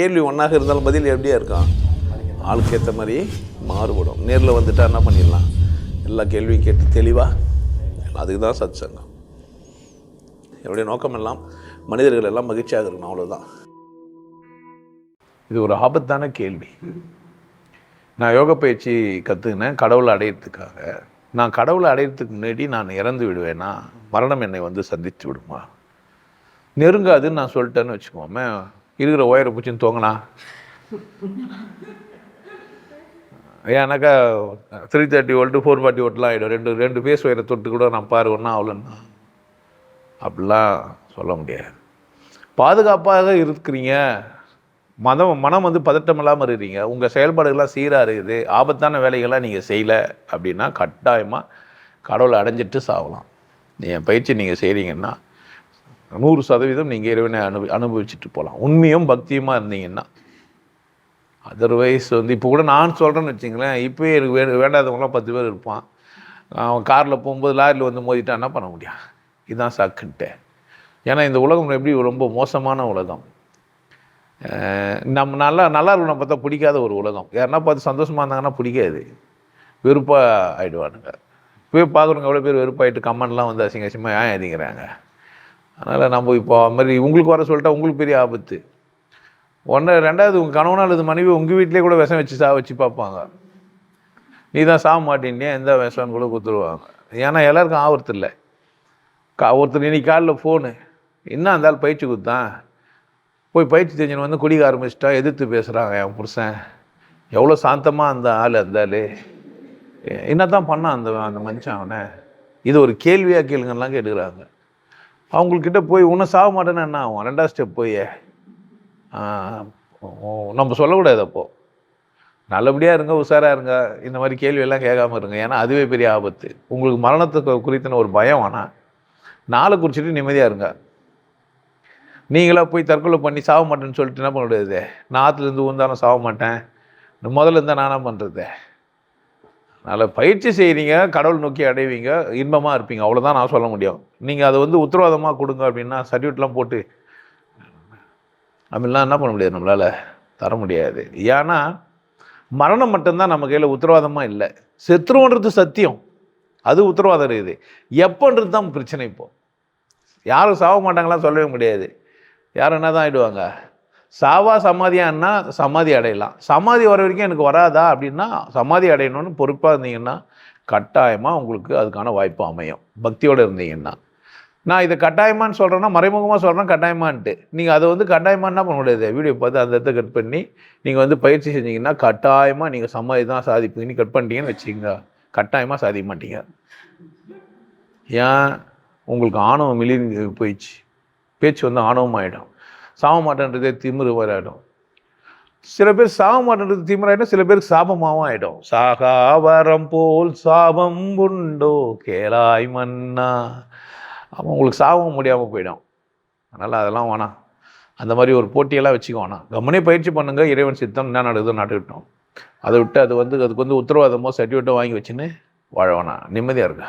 கேள்வி ஒன்றாக இருந்தாலும் பதில் எப்படியா இருக்கும்? ஆளுக்கு ஏற்ற மாதிரி மாறுபடும். நேரில் வந்துட்டால் என்ன பண்ணிடலாம்? எல்லா கேள்வியும் கேட்டு தெளிவாக அதுக்கு தான் சத் சங்கம் என்னுடைய நோக்கம் எல்லாம் மனிதர்கள் எல்லாம் மகிழ்ச்சியாக இருக்கணும் அவ்வளோதான் இது ஒரு ஆபத்தான கேள்வி. நான் யோக பயிற்சி கற்றுக்கினேன் கடவுளை அடையிறதுக்காக. நான் கடவுளை அடையிறதுக்கு முன்னாடி நான் இறந்து விடுவேன்னா மரணம் என்னை வந்து சந்தித்து விடுமா? நெருங்காதுன்னு நான் சொல்லிட்டேன்னு வச்சுக்கோமே. இருக்கிற ஒயரை பிடிச்சின்னு தோங்கினா? ஏன்னாக்கா three thirty volt four forty வோல்ட்லாம் ஆகிடும் ரெண்டு ரெண்டு பேஸ் ஒயரை தொட்டு கூட நான் பாரு ஒன்றா அப்படிலாம் சொல்ல முடியாது. பாதுகாப்பாக இருக்கிறீங்க. மதம் மனம் வந்து பதட்டம் இல்லாமல் இருக்கிறீங்க. உங்கள் செயல்பாடுகள்லாம் சீராக இருக்குது. ஆபத்தான வேலைகள்லாம் நீங்கள் செய்யலை அப்படின்னா கட்டாயமாக கடவுளை அடைஞ்சிட்டு சாகலாம் என் பயிற்சி நீங்கள் செய்கிறீங்கன்னா நூறு சதவீதம் நீங்கள் இறைவனை அனுபவி அனுபவிச்சுட்டு போகலாம் உண்மையும் பக்தியுமாக இருந்தீங்கன்னா. அதர்வைஸ் வந்து இப்போ கூட நான் சொல்கிறேன்னு வச்சுங்களேன் இப்போயே எனக்கு வே வேண்டாதவங்களாம் பத்து பேர் இருப்பான். அவன் காரில் போகும்போது லாரியில் வந்து மோதிட்டான் என்ன பண்ண முடியும்? இதுதான் சக்குன்ட்டு. ஏன்னா இந்த உலகம் எப்படி ரொம்ப மோசமான உலகம். நம்ம நல்லா நல்லா இருக்கணும் பார்த்தா பிடிக்காத ஒரு உலகம். யாருன்னா பார்த்து சந்தோஷமாக இருந்தாங்கன்னா பிடிக்காது. வெறுப்பாக ஆகிடுவானுங்க போய் பார்க்குறவங்க எவ்வளோ பேர் வெறுப்பாகிட்டு கமெண்ட்லாம் வந்து அசிங்க அசிங்கமாக ஏன் எதிங்கிறாங்க அதனால் நம்ம இப்போ அது மாதிரி உங்களுக்கு வர சொல்லிட்டா உங்களுக்கு பெரிய ஆபத்து. ஒன்று ரெண்டாவது உங்கள் கணவனா அல்லது மனைவி உங்கள் வீட்டிலே கூட விஷம் வச்சு சா வச்சு பார்ப்பாங்க. நீ தான் சாக மாட்டேன்னே எந்த விஷம்னு கூட கொடுத்துருவாங்க ஏன்னா எல்லாருக்கும் ஆபத்து இல்லை. கா ஒருத்தர் இன்னைக்கு காலில் ஃபோனு என்ன அந்த ஆள் பயிற்சி கொடுத்தான் போய் பயிற்சி தெரிஞ்சவன் வந்து குடிக்க ஆரம்பிச்சிட்டா எதிர்த்து பேசுகிறாங்க என் புருஷன் எவ்வளோ சாந்தமாக அந்த ஆள் அந்த ஆள். என்ன தான் பண்ணான் அந்த அந்த மனுஷன் அவனை? இது ஒரு கேள்வியாக கேளுங்கலாம் கேட்டுக்கிறாங்க. அவங்கக்கிட்ட போய் உன்னை சாக மாட்டேன்னு என்ன ஆகும்? ரெண்டாவது ஸ்டெப் போய். நம்ம சொல்லக்கூடாது அப்போது நல்லபடியாக இருங்க உஷாராக இருங்க. இந்த மாதிரி கேள்வியெல்லாம் கேட்காம இருங்க. ஏன்னா அதுவே பெரிய ஆபத்து. உங்களுக்கு மரணத்துக்கு குறித்தின ஒரு பயம் ஆனால் நாளை குறிச்சிட்டு நிம்மதியாக இருங்க. நீங்களாக போய் தற்கொலை பண்ணி சாக மாட்டேன்னு சொல்லிட்டு என்ன பண்ண முடியாது? நான் ஆற்றுலேருந்து சாக மாட்டேன். முதல்ல இருந்தால் நானாக பண்ணுறது அதனால் பயிற்சி செய்கிறீங்க கடவுள் நோக்கி அடைவீங்க இன்பமாக இருப்பீங்க. அவ்வளோதான் நான் சொல்ல முடியும். நீங்கள் அதை வந்து உத்தரவாதமாக கொடுங்க அப்படின்னா சர்டிஃபிகேட்லாம் போட்டு அப்படிலாம் என்ன பண்ண முடியாது நம்மளால்? தர முடியாது. ஏன்னா மரணம் மட்டும்தான் நம்ம கையில் உத்தரவாதமாக இல்லை. செத்துருவோன்றது சத்தியம். அது உத்தரவாதம் இருக்குது. எப்போன்றது தான் பிரச்சனை இப்போது யாரும் சாக மாட்டாங்களாம் சொல்லவே முடியாது. யாரும் என்ன தான் ஆகிடுவாங்க சாவா சமாதியான்னா சமாதி அடையலாம். சமாதி வர வரைக்கும் எனக்கு வராதா அப்படின்னா சமாதி அடையணும்னு பொறுப்பாக இருந்தீங்கன்னா கட்டாயமாக உங்களுக்கு அதுக்கான வாய்ப்பு அமையும். பக்தியோடு இருந்தீங்கன்னா. நான் இதை கட்டாயமான்னு சொல்கிறேன்னா மறைமுகமாக சொல்கிறேன் கட்டாயமான்ட்டு. நீங்கள் அதை வந்து கட்டாயமாக என்ன பண்ண முடியாது? வீடியோ பார்த்து அந்த இடத்த கட் பண்ணி நீங்கள் வந்து பயிற்சி செஞ்சீங்கன்னா கட்டாயமாக நீங்கள் சமாதி தான் சாதிப்பீங்கன்னு கட் பண்ணிட்டீங்கன்னு வச்சுக்கோங்க. கட்டாயமாக சாதிக்க மாட்டீங்க. ஏன்? உங்களுக்கு ஆணவம் மிளி போயிடுச்சு. பேச்சு வந்து ஆணவம் ஆகிடும் சாக மாட்டேன்றதே திமிரு வராயிடும் சில பேர் சாக மாட்டேன்றது திமிராயிடும் சில பேருக்கு சாபமாகவும் ஆகிடும் சாகாவரம் போல் சாபம் உண்டோ? கேளாய் மன்னா. அப்போ உங்களுக்கு சாபம் முடியாமல் போயிடும். அதனால் அதெல்லாம் வேணாம் அந்த மாதிரி ஒரு போட்டியெல்லாம் வச்சுக்கோ வேணாம் கம்மனே பயிற்சி பண்ணுங்க இறைவன் சித்தம் என்ன நடக்குதோ நட்டுக்கிட்டோம் அதை விட்டு அது வந்து அதுக்கு வந்து உத்தரவாதமோ சர்டிஃபிகேட்டோ வாங்கி வச்சுன்னு வாழ வேணாம். நிம்மதியாக இருக்கா